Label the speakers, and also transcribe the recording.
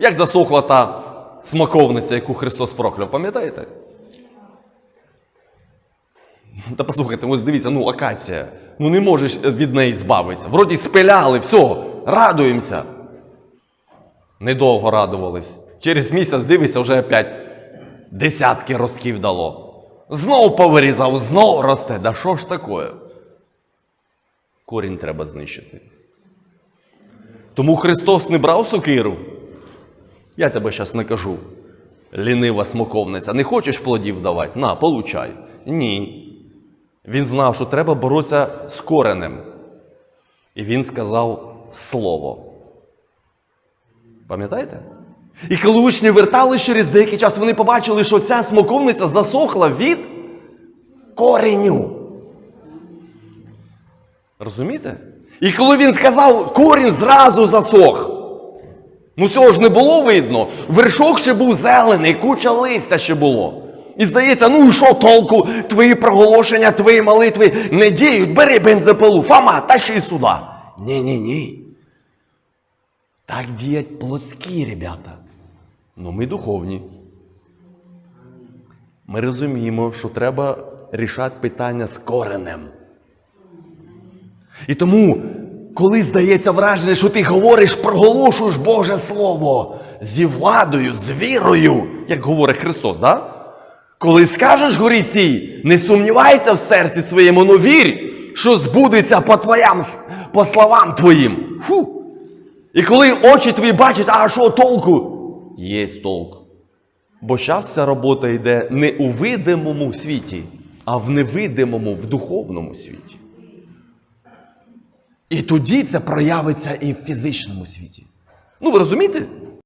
Speaker 1: Як засохла та смаковниця, яку Христос прокляв, пам'ятаєте? Та послухайте, ось дивіться, ну акація. Ну не можеш від неї збавитися. Вроді спиляли, все, радуємося. Недовго радувались. Через місяць дивишся, вже опять десятки ростків дало. Знов повирізав, знов росте. Да що ж таке? Корінь треба знищити. Тому Христос не брав сокиру. Я тебе зараз не кажу. Лінива смоковниця. Не хочеш плодів давати? На, получай. Ні. Він знав, що треба боротися з коренем. І він сказав слово. Пам'ятаєте? І коли учні вертались через деякий час, вони побачили, що ця смоковниця засохла від кореню. Розумієте? І коли він сказав, корінь зразу засох. Ну цього ж не було видно. Вершок ще був зелений, куча листя ще було. І здається, ну і що толку, твої проголошення, твої молитви не діють, бери бензопилу, Фома, тащи сюди. Ні-ні-ні. Так діють плотські ребята. Ну ми духовні. Ми розуміємо, що треба рішати питання з коренем. І тому, коли здається враження, що ти говориш, проголошуєш Боже Слово зі владою, з вірою, як говорить Христос, да? Коли скажеш горі сій, не сумнівайся в серці своєму, но вір, що збудеться по, твоям, по словам твоїм. Фу. І коли очі твої бачать, а що толку? Є толк. Бо зараз ця робота йде не у видимому світі, а в невидимому, в духовному світі. І тоді це проявиться і в фізичному світі. Ну, ви розумієте,